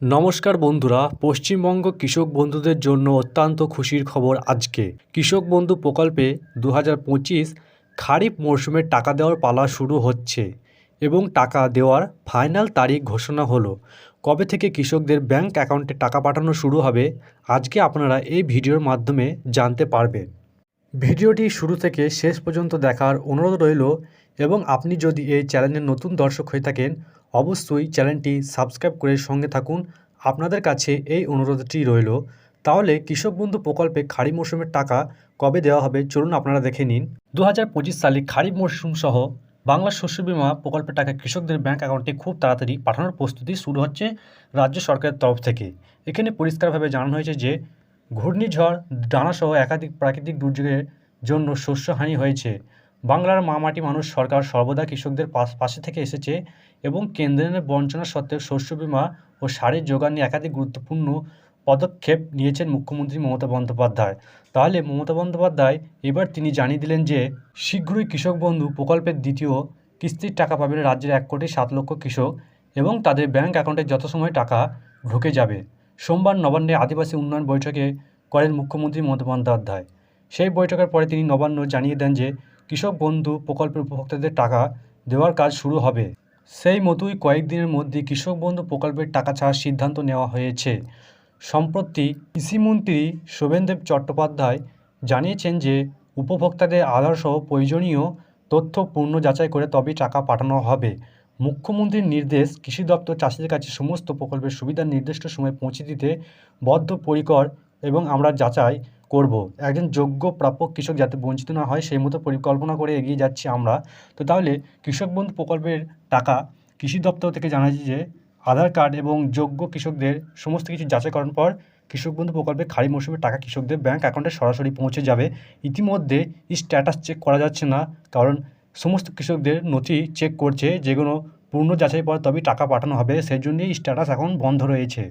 নমস্কার বন্ধুরা, পশ্চিমবঙ্গ কৃষক বন্ধুদের জন্য অত্যন্ত খুশির খবর আজকে। কৃষক বন্ধু প্রকল্পে দু হাজার পঁচিশ খারিফ মরশুমে টাকা দেওয়ার পালা শুরু হচ্ছে এবং টাকা দেওয়ার ফাইনাল তারিখ ঘোষণা হলো। কবে থেকে কৃষকদের ব্যাংক অ্যাকাউন্টে টাকা পাঠানো শুরু হবে, আজকে আপনারা এই ভিডিওর মাধ্যমে জানতে পারবেন। ভিডিওটি শুরু থেকে শেষ পর্যন্ত দেখার অনুরোধ রইল এবং আপনি যদি এই চ্যানেলের নতুন দর্শক হয়ে থাকেন, অবশ্যই চ্যানেলটি সাবস্ক্রাইব করে সঙ্গে থাকুন। আপনাদের কাছে এই অনুরোধটি রইল। তাহলে কৃষক বন্ধু প্রকল্পে খারিফ মরশুমের টাকা কবে দেওয়া হবে চলুন আপনারা দেখে নিন। দু হাজার পঁচিশ সালে খারিফ মরশুম সহ বাংলা শস্য বীমা প্রকল্পের টাকা কৃষকদের ব্যাংক অ্যাকাউন্টে খুব তাড়াতাড়ি পাঠানোর প্রস্তুতি শুরু হচ্ছে রাজ্য সরকারের তরফ থেকে। এখানে পরিষ্কারভাবে জানানো হয়েছে যে, ঘূর্ণিঝড়, ডানাসহ একাধিক প্রাকৃতিক দুর্যোগের জন্য শস্যহানি হয়েছে। বাংলার মামাটি মানুষ সরকার সর্বদা কৃষকদের পাশ থেকে এসেছে এবং কেন্দ্রের বঞ্চনা সত্ত্বেও শস্য বীমা ও সারের যোগান নিয়ে একাধিক গুরুত্বপূর্ণ পদক্ষেপ নিয়েছেন মুখ্যমন্ত্রী মমতা বন্দ্যোপাধ্যায়। তাহলে মমতা বন্দ্যোপাধ্যায়, এবার তিনি জানিয়ে দিলেন যে, শীঘ্রই কৃষক বন্ধু প্রকল্পের দ্বিতীয় কিস্তির টাকা পাবেন রাজ্যের এক কোটি সাত লক্ষ কৃষক এবং তাদের ব্যাংক অ্যাকাউন্টে যথাসময়ে টাকা ঢুকে যাবে। সোমবার নবান্নে আদিবাসী উন্নয়ন বৈঠকে করেন মুখ্যমন্ত্রী মমতা বন্দ্যোপাধ্যায়। সেই বৈঠকের পরে তিনি নবান্ন জানিয়ে দেন যে কৃষক বন্ধু প্রকল্পের উপভোক্তাদের টাকা দেওয়ার কাজ শুরু হবে। সেই মতোই কয়েকদিনের মধ্যে কৃষক বন্ধু প্রকল্পের টাকা ছাড়ার সিদ্ধান্ত নেওয়া হয়েছে। সম্প্রতি কৃষিমন্ত্রী শোভেনদেব চট্টোপাধ্যায় জানিয়েছেন যে, উপভোক্তাদের আধারসহ প্রয়োজনীয় তথ্য পূর্ণ যাচাই করে তবেই টাকা পাঠানো হবে। মুখ্যমন্ত্রীর নির্দেশ, কৃষি দপ্তর চাষিদের কাছে সমস্ত প্রকল্পের সুবিধা নির্দিষ্ট সময়ে পৌঁছে দিতে বদ্ধপরিকর এবং আমরা যাচাই করব। একজন যোগ্য প্রাপক, কৃষক যাতে বঞ্চিত না হয়, সেই মতো পরিকল্পনা করে এগিয়ে যাচ্ছি আমরা। তো তাহলে কৃষক বন্ধু প্রকল্পের টাকা কৃষি দপ্তর থেকে জানা যে, আধার কার্ড এবং যোগ্য কৃষকদের সমস্ত কিছু যাচাই করার পর কৃষক বন্ধু প্রকল্পে খারিফ মৌসুমে টাকা কৃষকদের ব্যাংক অ্যাকাউন্টে সরাসরি পৌঁছে যাবে। ইতিমধ্যে স্ট্যাটাস চেক করা যাচ্ছে না, কারণ সমস্ত কৃষকদের নথি চেক করছে, যেগুলো পূর্ণ যাচাই পর তবেই টাকা পাঠানো হবে। সেই জন্যই স্ট্যাটাস এখন বন্ধ রয়েছে।